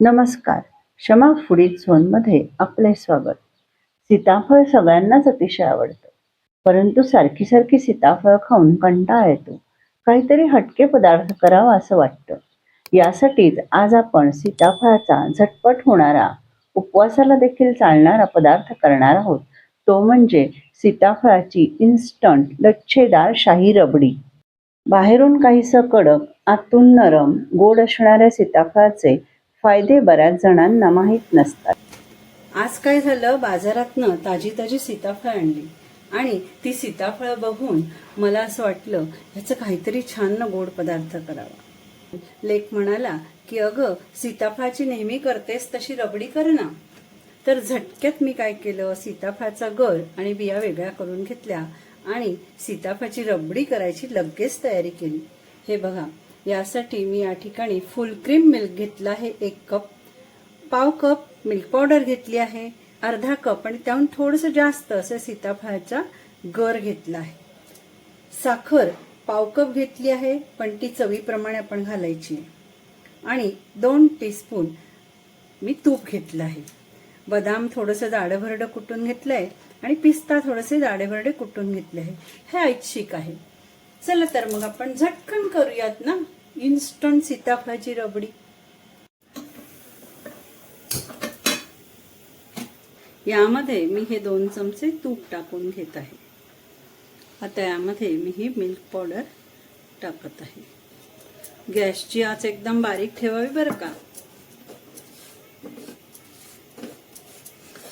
नमस्कार. क्षमा फुडीत झोनमध्ये आपले स्वागत. सीताफळ सगळ्यांनाच अतिशय आवडतं. परंतु सारखी सारखी सीताफळ खाऊन कंटाळा येतो. काहीतरी हटके पदार्थ करावा असं वाटतं. यासाठीच आज आपण सीताफळाचा झटपट होणारा उपवासाला देखील चालणारा पदार्थ करणार आहोत. तो म्हणजे सीताफळाची इन्स्टंट लच्छेदार शाही रबडी. बाहेरून काहीसं कडक आतून नरम गोड असणाऱ्या सीताफळाचे फायदे बऱ्याच जणांना माहीत नसतात. आज काय झालं? बाजारातनं ताजी ताजी सीताफळ आणली. आणि ती सीताफळ बघून मला असं वाटलं ह्याचं काहीतरी छान ना गोड पदार्थ करावा. लेख म्हणाला की अगं सीताफळाची नेहमी करतेस तशी रबडी कर ना. तर झटक्यात मी काय केलं? सीताफळाचा गर आणि बिया वेगळ्या करून घेतल्या आणि सीताफळाची रबडी करायची लगेच तयारी केली. हे बघा यासाठी मी या ठिकाणी फुल क्रीम मिल्क घेतला आहे एक कप पाव कप मिल्क पावडर घेतली आहे अर्धा कप आणि त्याहून थोडंसं जास्त असं सीताफळाचा गर घेतला आहे. साखर पाव कप घेतली आहे पण ती चवीप्रमाणे आपण घालायची. आहे. आणि दोन टीस्पून मी तूप घेतलं आहे. बदाम थोडंसं जाडंभरडं कुटून घेतलं आहे आणि पिस्ता थोडेसे जाडेभरडे कुटून घेतले आहे हे ऐच्छिक आहे. चला तर मग आपण झटकन करूयात ना? इन्स्टंट सीताफळाची रबडी. यामध्ये मी हे दोन चमचे तूप टाकून घेत आहे. आता यामध्ये मी ही मिल्क पावडर टाकत आहे. गॅसची आच एकदम बारीक ठेवावी बरं का?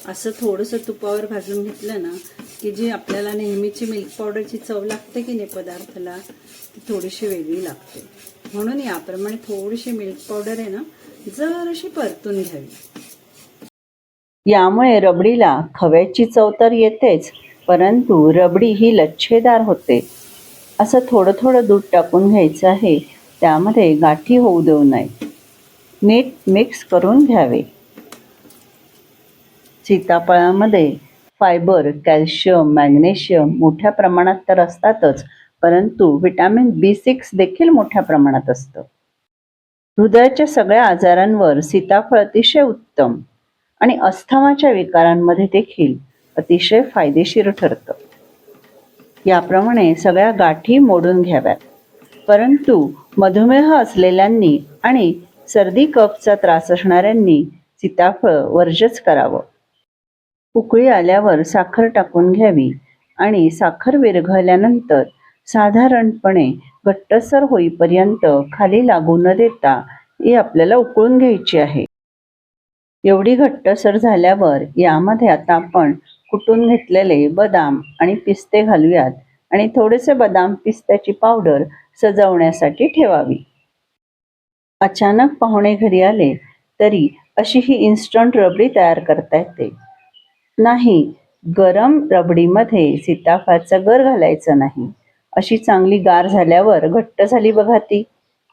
असं थोडंसं तुपावर भाजून घेतलं ना की जी आपल्याला नेहमीची मिल्क पावडरची चव लागते की नाही पदार्थाला ती थोडीशी वेगळी लागते. म्हणून याप्रमाणे थोडीशी मिल्क पावडर आहे ना जराशी परतून घ्यावी. यामुळे रबडीला खव्याची चव तर येतेच परंतु रबडी ही लच्छेदार होते. असं थोडं थोडं दूध टाकून घ्यायचं आहे त्यामध्ये गाठी होऊ देऊ नये. नीट मिक्स करून घ्यावे. सीताफळामध्ये फायबर कॅल्शियम मॅग्नेशियम मोठ्या प्रमाणात तर असतातच परंतु व्हिटॅमिन बी सिक्स देखील मोठ्या प्रमाणात असतं. हृदयाच्या सगळ्या आजारांवर सीताफळ अतिशय उत्तम आणि अस्थमाच्या विकारांमध्ये देखील अतिशय फायदेशीर ठरतं. याप्रमाणे सगळ्या गाठी मोडून घ्याव्यात. परंतु मधुमेह असलेल्यांनी आणि सर्दी कफचा त्रास असणाऱ्यांनी सीताफळ वर्जच करावं. उकळी आल्यावर साखर टाकून घ्यावी आणि साखर विरघळल्यानंतर साधारणपणे घट्टसर होईपर्यंत खाली लागू न देता ही आपल्याला उकळून घ्यायची आहे. एवढी घट्टसर झाल्यावर यामध्ये आता आपण कुटून घेतलेले बदाम आणि पिस्ते घालूयात आणि थोडेसे बदाम पिस्त्याची पावडर सजवण्यासाठी ठेवावी. अचानक पाहुणे घरी आले तरी अशी ही इन्स्टंट रबडी तयार करता येते. नाही. गरम रबडीमध्ये सीताफळाचं गर घालायचं नाही. अशी चांगली गार झाल्यावर घट्ट झाली बघा ती.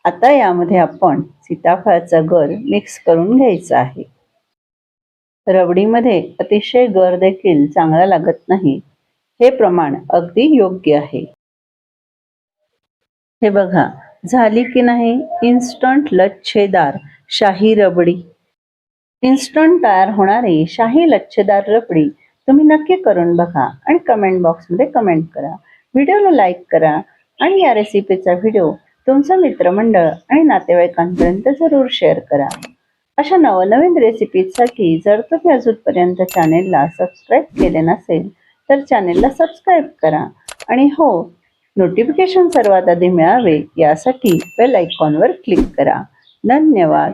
आता यामध्ये आपण सीताफळाचा गर मिक्स करून घ्यायचा आहे. रबडीमध्ये अतिशय गर देखील चांगला लागत नाही. हे प्रमाण अगदी योग्य आहे. हे बघा झाली की नाही? इन्स्टंट लच्छेदार शाही रबडी. इन्स्टंट तयार होणारी शाही लच्छेदार रबडी तुम्ही नक्की करून बघा आणि कमेंट बॉक्समध्ये कमेंट करा. व्हिडिओला लाईक करा आणि या रेसिपीचा व्हिडिओ तुमचं मित्रमंडळ आणि नातेवाईकांपर्यंत जरूर शेअर करा. अशा नवनवीन रेसिपीजसाठी जर तुम्ही अजूनपर्यंत चॅनेलला सबस्क्राईब केले नसेल तर चॅनेलला सबस्क्राईब करा. आणि हो नोटिफिकेशन सर्वात आधी मिळावे यासाठी बेल आयकॉनवर क्लिक करा. धन्यवाद.